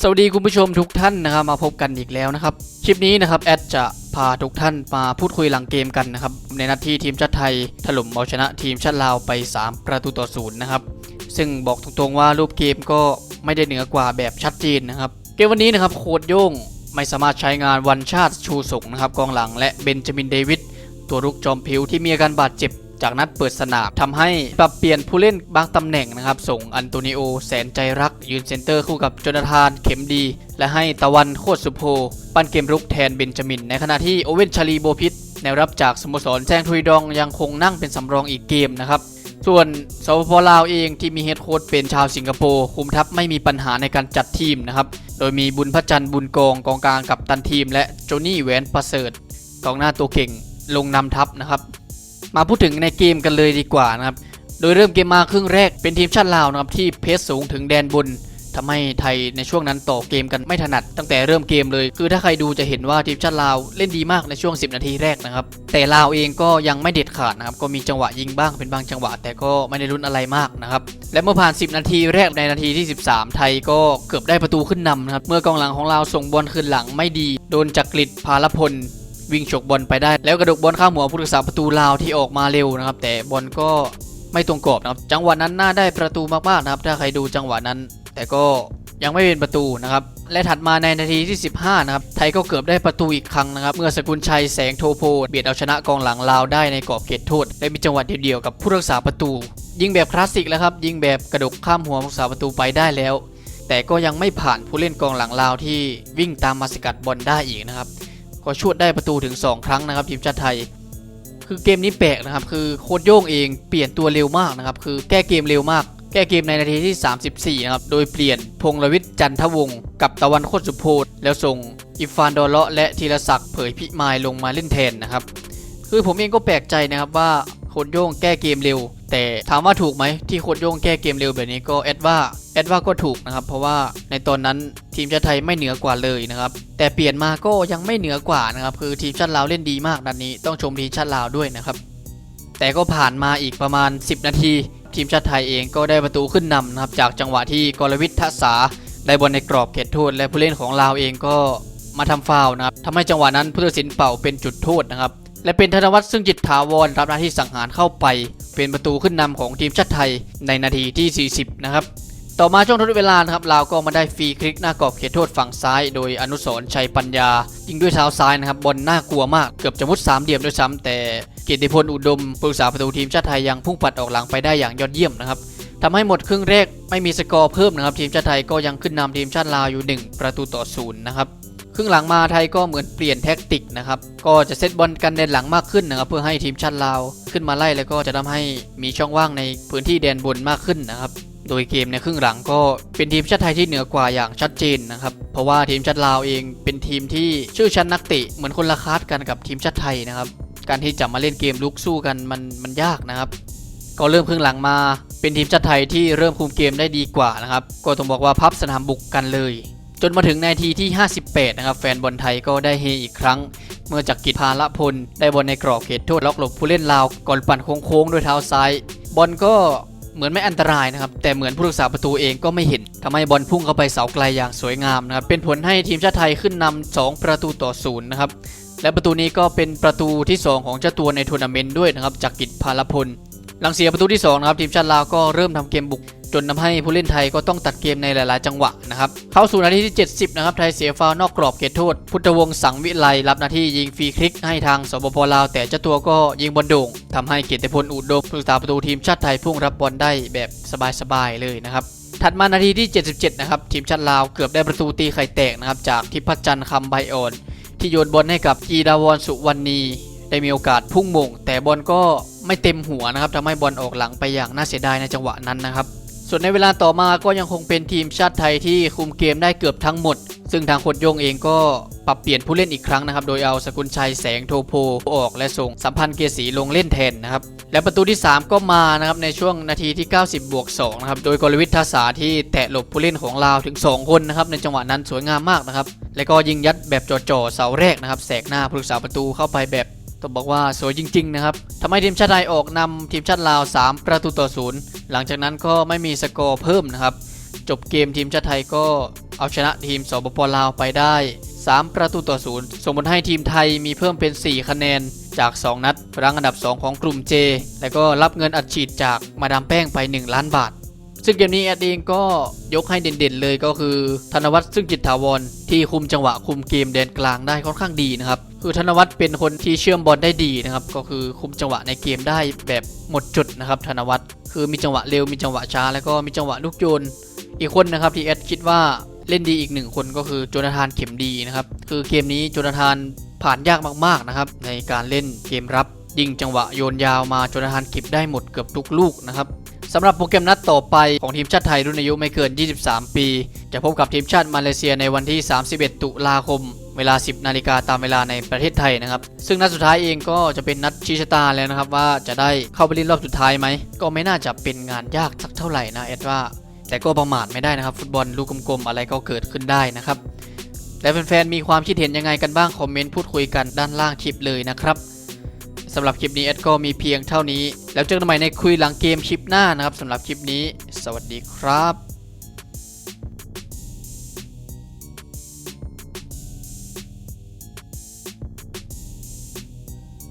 สวัสดีคุณผู้ชมทุกท่านนะครับมาพบกันอีกแล้วนะครับคลิปนี้นะครับแอดจะพาทุกท่านมาพูดคุยหลังเกมกันนะครับในนัดที่ทีมชาติไทยถล่มเอาชนะทีมชาติลาวไป 3 ประตูต่อศูนย์นะครับซึ่งบอกตรงๆว่ารูปเกมก็ไม่ได้เหนือกว่าแบบชัดเจนนะครับเกมวันนี้นะครับโคดโย่งไม่สามารถใช้งานวันชาติชูสงนะครับกองหลังและเบนจามินเดวิดตัวรุกจอมผิวที่มีอาการบาดเจ็บ จากนัดเปิดสนามทำให้ปรับเปลี่ยนผู้เล่นบางตำแหน่งนะครับ ส่งอันโตนิโอแสนใจรักยืนเซนเตอร์คู่กับโจนาธานเข็มดี และให้ตะวันโคตรสุโพปั้นเกมรุกแทนเบนจามิน ในขณะที่โอเวนชาลีโบพิษแนวรับจากสโมสรแซงทุยดองยังคงนั่งเป็นสำรองอีกเกมนะครับส่วนสปปลาวเองที่มีเฮดโค้ชเป็นชาวสิงคโปร์คุมทัพไม่มีปัญหาในการจัดทีมนะครับ โดยมีบุญพระจันทร์บุญกองกองกลางกับตันทีม และโจนี่แหวนประเสริฐกองหน้าตัวเก่งลงนำทัพนะครับ มาพูดถึงในเกมกันเลยดีกว่านะครับ โดยเริ่มเกมมาครึ่งแรกเป็นทีมชาติลาวนะครับที่เพสสูงถึงแดนบนทำให้ไทยในช่วงนั้นต่อเกมกันไม่ถนัด ตั้งแต่เริ่มเกมเลย คือถ้าใครดูจะเห็นว่าทีมชาติลาวเล่นดีมากในช่วง 10 นาทีแรกนะครับ แต่ลาวเองก็ยังไม่เด็ดขาดนะครับ ก็มีจังหวะยิงบ้างเป็นบางจังหวะ แต่ก็ไม่ได้รุนอะไรมากนะครับ และเมื่อผ่าน 10 นาทีแรกในนาทีที่ 13 ไทยก็เกือบได้ประตูขึ้นนำนะครับ เมื่อกองหลังของเราส่งบอลคืนหลังไม่ดี โดนจักริดพาลพล วิ่งฉกบอลไปได้ แล้วกระดกบอลข้ามหัวผู้รักษาประตูลาวที่ออกมาเร็วนะครับ แต่บอลก็ไม่ตรงกรอบนะครับ จังหวะนั้นน่าได้ประตูมากๆนะครับ ถ้าใครดูจังหวะนั้น แต่ก็ยังไม่เป็นประตูนะครับ และถัดมาในนาทีที่ 15 นะครับ ไทยก็เกือบได้ประตูอีกครั้งนะครับ เมื่อสกุลชัยแสงโทโพเบียดเอาชนะกองหลังลาวได้ในกรอบเขตโทษ และมีจังหวะเดียวๆกับผู้รักษาประตู ยิงแบบคลาสสิกแล้วครับ ยิงแบบกระดกข้ามหัวผู้รักษาประตูไปได้แล้ว แต่ก็ยังไม่ผ่านผู้เล่นกองหลังลาวที่วิ่งตามมาสกัดบอลได้อีกนะครับ ก็ชวดได้ประตูถึง 2 ครั้งนะครับทีมชาติไทย คือเกมนี้แปลกนะครับคือโค้ดโย่งเองเปลี่ยนตัวเร็วมากนะครับคือแก้เกมเร็วมากแก้เกมในนาทีที่ 34 นะครับ โดยเปลี่ยนพงรวิทย์จันทวงศ์กับตะวันโคตรสุโพธแล้วส่งอิฟานดอเลาะและธีรศักดิ์เผยพิมายลงมาเล่นแทนนะครับ คือผมเองก็แปลกใจนะครับว่า ค้ดโย่งแก้เกมเร็ว แต่ถามว่าถูกไหมที่โค้ดโย่งแก้เกมเร็วแบบนี้ก็แอดว่าแอดว่าก็ถูกนะครับเพราะว่าในตอนนั้นทีมชาติไทยไม่เหนือกว่าเลยนะครับแต่เปลี่ยนมาก็ยังไม่เหนือกว่านะครับคือทีมชาติลาวเล่นดีมากนัดนนี้ต้องชมทีมชาติลาวด้วยนะครับแต่ก็ผ่านมาอีกประมาณ 10 นาที ทีมชาติไทยเองก็ได้ประตูขึ้นนำนะครับจากจังหวะที่กรวิทย์ทัศาได้บอลในกรอบเขตโทษ และผู้เล่นของลาวเองก็มาทำฟาวนะครับทำให้จังหวะนั้นผู้ตัดสินเป่าเป็นจุดโทษนะครับ และเป็นธนวัฒน์ซึ่งจิตถาวรรับหน้าที่สังหารเข้าไป เป็นประตูขึ้นนำของทีมชาติไทยในนาทีที่ 40 นะครับ ต่อมาช่วงทดเวลานะครับลาวก็มาได้ฟรีคลิกหน้ากรอบเขตโทษฝั่งซ้าย โดยอนุสรชัยปัญญา ยิงด้วยเท้าซ้ายนะครับบอลน่ากลัวมากเกือบจะมุดสามเหลี่ยมด้วยซ้ำแต่เกียรติพลอุดมผู้รักษาประตูทีมชาติไทยยังพุ่งปัดออกหลังไปได้อย่างยอดเยี่ยมนะครับทำให้หมดครึ่งแรกไม่มีสกอร์เพิ่มนะครับทีมชาติไทยก็ยังขึ้นนำทีมชาติลาวอยู่ 1 ประตูต่อศูนย์นะครับ ครึ่งหลังมาไทยก็เหมือนเปลี่ยนแท็กติกนะครับ ก็จะเซตบอลกันแดนหลังมากขึ้นนะครับ เพื่อให้ทีมชาติลาวขึ้นมาไล่แล้วก็จะทำให้มีช่องว่างในพื้นที่แดนบนมากขึ้นนะครับ โดยเกมในครึ่งหลังก็เป็นทีมชาติไทยที่เหนือกว่าอย่างชัดเจนนะครับ เพราะว่าทีมชาติลาวเองเป็นทีมที่ชื่อชั้นนักเตะเหมือนคนละคาสกันกับทีมชาติไทยนะครับ การที่จะมาเล่นเกมลุกสู้กันมันมันยากนะครับก็เริ่มครึ่งหลังมา เป็นทีมชาติไทยที่เริ่มคุมเกมได้ดีกว่านะครับ ก็ต้องบอกว่าพับสนามบุกกันเลย จนมาถึงนาทีที่ 58 นะครับ แฟนบอลไทยก็ได้เฮอีกครั้ง เมื่อจักรกิจพาละพล ได้บอลในกรอบเขตโทษล็อกหลบผู้เล่นลาว ก่อนปั่นโค้งๆด้วยเท้าซ้าย บอลก็เหมือนไม่อันตรายนะครับ แต่เหมือนผู้รักษาประตูเองก็ไม่เห็นทำให้บอลพุ่งเข้าไปเสาไกลอย่างสวยงามนะครับ เป็นผลให้ทีมชาติไทยขึ้นนำ2ประตูต่อศูนย์นะครับ และประตูนี้ก็เป็นประตูที่ 2 ของเจ้าตัวในทัวร์นาเมนต์ด้วยนะครับจากกิจพาลพล หลังเสียประตูที่2นะครับทีมชาติลาวก็เริ่มทำเกมบุก จนทำให้ผู้เล่นไทยก็ต้องตัดเกมในหลาย ๆ จังหวะนะครับเข้าสู่นาทีที่ 70 นะครับไทยเสียฟาวล์นอกกรอบเขตโทษ พุทธวงศ์สังวิไลรับหน้าที่ยิงฟรีคลิกให้ทางสปปลาว แต่เจ้าตัวก็ยิงบอลโด่งทำให้เกียรติพลอุดมผู้รักษาประตูทีมชาติไทยพุ่งรับบอลได้แบบสบาย ๆ เลยนะครับถัดมานาทีที่ 77 นะครับทีมชาติลาวเกือบได้ประตูตีไข่แตกนะครับจากทิพจันทร์คำใบอ่อนที่โยนบอลให้กับกีดาวรสุวรรณีได้มีโอกาสพุ่งมงแต่บอลก็ ไม่เต็มหัวนะครับทำให้บอลออกหลังไปอย่างน่าเสียดายในจังหวะนั้นนะครับ ส่วนในเวลาต่อมาก็ยังคงเป็นทีมชาติไทยที่คุมเกมได้เกือบทั้งหมด ซึ่งทางโคดโยงเองก็ปรับเปลี่ยนผู้เล่นอีกครั้งนะครับ โดยเอาสกุลชัยแสงโทโพออกและส่งสัมพันธ์เกียรติศรีลงเล่นแทนนะครับ และประตูที่ 3 ก็มานะครับในช่วงนาทีที่ 90 บวก2นะครับ โดยกรวิทย์ทศาที่แตะหลบผู้เล่นของลาวถึง 2 คนนะครับในจังหวะนั้นสวยงามมากนะครับ แล้วก็ยิงยัดแบบจ่อๆเสาแรกนะครับแสกหน้าผู้รักษาประตูเข้าไปแบบ ต้องบอกว่าสวยจริง ๆ นะครับทำให้ทีมชาติไทยออกนำทีมชาติลาว 3 ประตูต่อศูนย์หลังจากนั้นก็ไม่มีสกอร์เพิ่มนะครับ จบเกมทีมชาติไทยก็เอาชนะทีมสปปลาวไปได้ 3 ประตูต่อศูนย์ส่งผลให้ทีมไทยมีเพิ่มเป็น 4 คะแนนจาก 2 นัดรั้งอันดับ 2 ของกลุ่ม J และก็รับเงินอัดฉีดจากมาดามแป้งไป 1 ล้านบาท ซึ่งเกมนี้แอดเองก็ยกให้เด่นๆเลยก็คือ ธนวัฒน์ซึ่งจิตถาวรที่คุมจังหวะคุมเกมแดนกลางได้ค่อนข้างดีนะครับ คือธนวัฒน์เป็นคนที่เชื่อมบอลได้ดีนะครับก็คือคุมจังหวะในเกมได้แบบหมดจุดนะครับธนวัฒน์คือมีจังหวะเร็วมีจังหวะช้า แล้วก็มีจังหวะลูกโยนอีกคนนะครับที่แอดคิดว่าเล่นดีอีกหนึ่งคนก็คือโจนาธานเข็มดีนะครับคือเกมนี้โจนาธานผ่านยากมากๆนะครับในการเล่นเกมรับยิงจังหวะโยนยาวมาโจนาธานเก็บได้หมดเกือบทุกลูกนะครับ สำหรับโปรแกรมนัดต่อไปของทีมชาติไทยรุ่นอายุไม่เกิน 23 ปี จะพบกับทีมชาติมาเลเซียในวันที่ 31 ตุลาคม เวลา 10 นาฬิกาตามเวลาในประเทศไทยนะครับ ซึ่งนัดสุดท้ายเองก็จะเป็นนัดชี้ชะตาแล้วนะครับ ว่าจะได้เข้าไปเล่นรอบสุดท้ายไหม ก็ไม่น่าจะเป็นงานยากสักเท่าไหร่นะเอ็ดว่า แต่ก็ประมาทไม่ได้นะครับ ฟุตบอลลูกกลมๆอะไรก็เกิดขึ้นได้นะครับและแฟนๆมีความคิดเห็นยังไงกันบ้างคอมเมนต์พูดคุยกันด้านล่างคลิปเลยนะครับ สำหรับคลิปนี้แอดก็มีเพียงเท่านี้ แล้วเจอกันใหม่ในคุยหลังเกมคลิปหน้านะครับสำหรับคลิปนี้ สวัสดีครับ